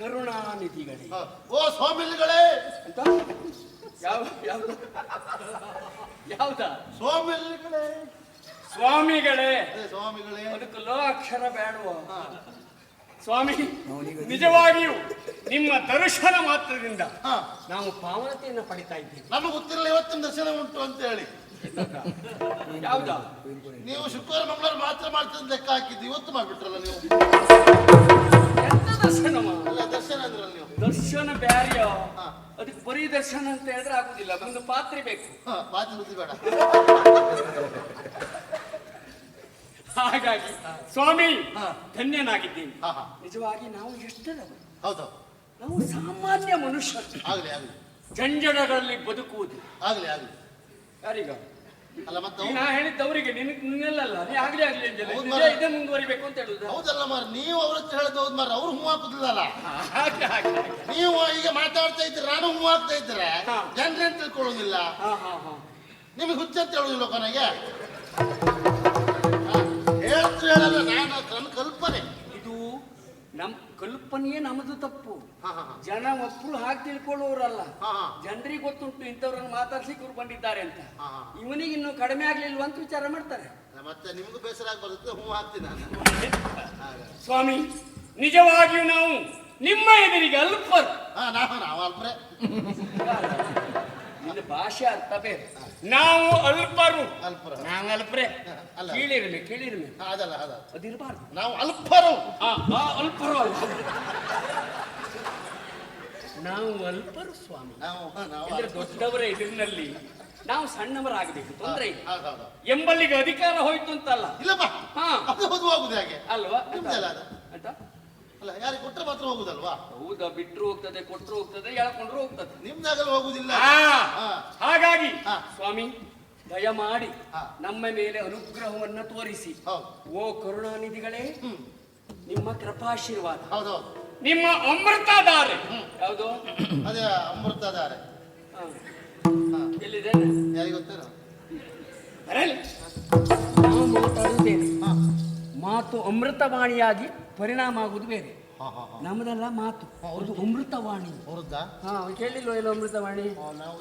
ಕರುಣಾನಿಧಿಗಳೇ. ಓ ಸ್ವಾಮಿಗಳೇ ಅಂತ? ಯಾವ ಯಾವ್ದು ಯಾವ್ದ? ಸ್ವಾಮಿಗಳೇ ಸ್ವಾಮಿಗಳೇ! ಅದೇ ಸ್ವಾಮಿಗಳೇ! ಅದಕ್ಕೆ ಲೋ ಅಕ್ಷರ ಬೇಡುವ. ಸ್ವಾಮಿ ನಿಜವಾಗಿಯೂ ನಿಮ್ಮ ದರ್ಶನ ಮಾತ್ರದಿಂದ ಹಾ. ನಾವು ಪಾವನತೆಯನ್ನು ಪಡಿತಾ ಇದ್ದೀವಿ. ನಮಗೆ ಗೊತ್ತಿರಲಿಲ್ಲ ಇವತ್ತಿನ ದರ್ಶನ ಉಂಟು ಅಂತ ಹೇಳಿ. ಯಾವ್ದ? ನೀವು ಶುಕ್ರವಾರ ಮಂಗಳವಾರ ಮಾತ್ರ ಮಾಡ್ತಿದ್ದ ಲೆಕ್ಕ ಹಾಕಿದ್ದು ಇವತ್ತು ಮಾಡ್ಬಿಟ್ರಲ್ಲ ನೀವು? ಎಂತ ದರ್ಶನವ ದರ್ಶನ ಬ್ಯಾರಿಯ? ಹ. ಅದಕ್ಕೆ ಬರೀ ದರ್ಶನ ಅಂತ ಹೇಳಿದ್ರೆ ಆಗುದಿಲ್ಲ ಒಂದು ಪಾತ್ರೆ ಬೇಕು. ಹಾಗಾಗಿ ಸ್ವಾಮಿ. ಧನ್ಯನಾಗಿದ್ದೀನಿ. ನಿಜವಾಗಿ ನಾವು ಎಷ್ಟು ಹೌದು. ನಾವು ಸಾಮಾನ್ಯ ಮನುಷ್ಯರು. ಆಗಲಿ ಆಗಲಿ. ಜಂಜಡಗಳಲ್ಲಿ ಬದುಕುವುದು. ಆಗ್ಲಿ ಆಗಲಿ. ಯಾರೀಗ? ಅಲ್ಲ ಮತ್ತೆ ನಾ ನಾ ಹೇಳಿದ್ದವರಿಗೆ ನಿನ್ ನಿನ್ನಲ್ಲ ನೀ ಆಗ್ಲಿ ಆಗ್ಲಿ ಅಂದಿಲ್ಲ. ಹೌದು ನಿಜ ಮಾರ್ರೆ. ಇದೇ ಮುಂದುವರಿಬೇಕು ಅಂತ ಹೇಳುದು ಹೌದಲ್ಲ ಮಾರ ನೀವು ಅವ್ರ ಹತ್ರ ಹೇಳೋದು ಹೌದು ಮಾರ ಅವ್ರು ಹೂ ಹಾಕುದಿಲ್ಲಲ್ಲ ಹಾಗೆ ಹಾಗೆ. ನೀವು ಈಗ ಮಾತಾಡ್ತಾ ಇದ್ರೆ ನಾನು ಹೂ ಹಾಕ್ತಾ ಇದ್ರೆ ಹಾ. ಜನರೇನ್ ತಿಳ್ಕೊಳ್ಳೋದಿಲ್ಲ ಹಾ ಹಾ ಹಾ ನಿಮಗೆ ಹುಚ್ಚಂತ ಹೇಳುದಿಲ್ಲ ಕೊನೆಗೆ ಹೇಳ್ತಾ ಹೇಳಲ್ಲ ನಾನು ನನ್ನ ಕಲ್ಪನೆ ಇದು ನಮ್ ಕಲ್ಪನೆಯೇ ನಮ್ದು ತಪ್ಪು. ಜನ ಒಬ್ರು ಹಾಗೆ ತಿಳ್ಕೊಳ್ಳೋರಲ್ಲ. ಜನರಿಗೆ ಗೊತ್ತುಂಟು ಇಂಥವ್ರನ್ನ ಮಾತಾಡ್ಲಿಕ್ಕೆ ಇವ್ರು ಬಂದಿದ್ದಾರೆ ಅಂತ. ಇವನಿಗೆ ಇನ್ನು ಕಡಿಮೆ ಆಗ್ಲಿಲ್ವ ಅಂತ ವಿಚಾರ ಮಾಡ್ತಾರೆ. ಮತ್ತೆ ನಿಮ್ಗೂ ಬೇಸರ ಹೂ ಹಾಕ್ತೀನಿ ಸ್ವಾಮಿ ನಿಜವಾಗಿಯೂ ನಾವು ನಿಮ್ಮ ಎದುರಿಗೆ ಅಲ್ಪರು. ಹಾ ನಾವು ನಾವು ಅಲ್ಪ್ರೆ. ನಿನ್ನ ಭಾಷೆ ಅರ್ಥ ಬೇರೆ. ನಾವು ಅಲ್ಪರು. ಅಲ್ಪರು. ನಾವು ಅಲ್ಪರೇ. ಅಲ್ಲ. ಕೀಳಿರ್ಮೆ ಕೀಳಿರ್ಮೆ ಅದಲ್ಲ ಅದ ಅದಿರಬಾರ್ದು ನಾವು ಅಲ್ಪರು. ಅಲ್ಪರು ಅಲ್ಲ. ನಾವು ಅಲ್ಪರು ಸ್ವಾಮಿ. ನಾವು ಹಾ, ನಾವು. ದೊಡ್ಡವರ ಎದುರಿನಲ್ಲಿ ನಾವು ಸಣ್ಣವರಾಗಬೇಕು. ತೊಂದರೆ ಇಲ್ಲ. ಹೌದು, ಹೌದು. ಎಂಬಲ್ಲಿಗೆ ಅಧಿಕಾರ ಹೋಯ್ತು ಅಂತಲ್ಲ. ಇಲ್ಲಪ್ಪ. ಹಾ. ಅದು ಹೋಗುದು ಹಾಗೆ. ಅಲ್ವಾ? ಅಂತ ಅಲ್ಲ ಯಾರಿಗೆ ಕೊಟ್ಟರೆ ಮಾತ್ರ ಹೋಗುದಲ್ವಾ? ಹೌದಾ? ಬಿಟ್ಟರು ಹೋಗ್ತದೆ ಕೊಟ್ಟರು ಹೋಗ್ತದೆ ಎಳ್ಕೊಂಡ್ರು ಹೋಗ್ತದೆ. ನಿಮ್ದಾಗಲ್ಲ ಹೋಗುದಿಲ್ಲ. ಹಾ. ಹಾಗಾಗಿ ಹಾ. ಸ್ವಾಮಿ ದಯಮಾಡಿ. ನಮ್ಮ ಮೇಲೆ ಅನುಗ್ರಹವನ್ನು ತೋರಿಸಿ. ಹೌದು. ಓ ಕರುಣಾನಿಧಿಗಳೇ ನಿಮ್ಮ ಕೃಪಾಶೀರ್ವಾದ. ಹೌದು. ನಿಮ್ಮ ಅಮೃತಧಾರೆ. ಯಾವುದು? ಅದೇ ಅಮೃತಧಾರೆ. ಎಲ್ಲಿದೆ? ಯಾರಿಗೆ ಗೊತ್ತಿರೋ ಮಾತು ಅಮೃತವಾಣಿಯಾಗಿ ಪರಿಣಾಮ ಆಗುವುದು ಬೇರೆ. ನಮ್ಮದೆಲ್ಲ ಮಾತು. ಅವ್ರದ್ದು ಅಮೃತವಾಣಿ. ಅವ್ರದ್ದಾ ಹಾ ಕೇಳಿಲ್ವ ಏನು ಅಮೃತವಾಣಿ? ನಾವು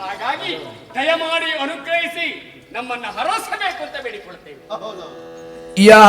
ಹಾಗಾಗಿ ದಯಮಾಡಿ ಅನುಗ್ರಹಿಸಿ ನಮ್ಮನ್ನ ಹರಸಬೇಕು ಅಂತ ಬೇಡಿಕೊಳ್ತೇವೆ ಹೌದು. ಯಾ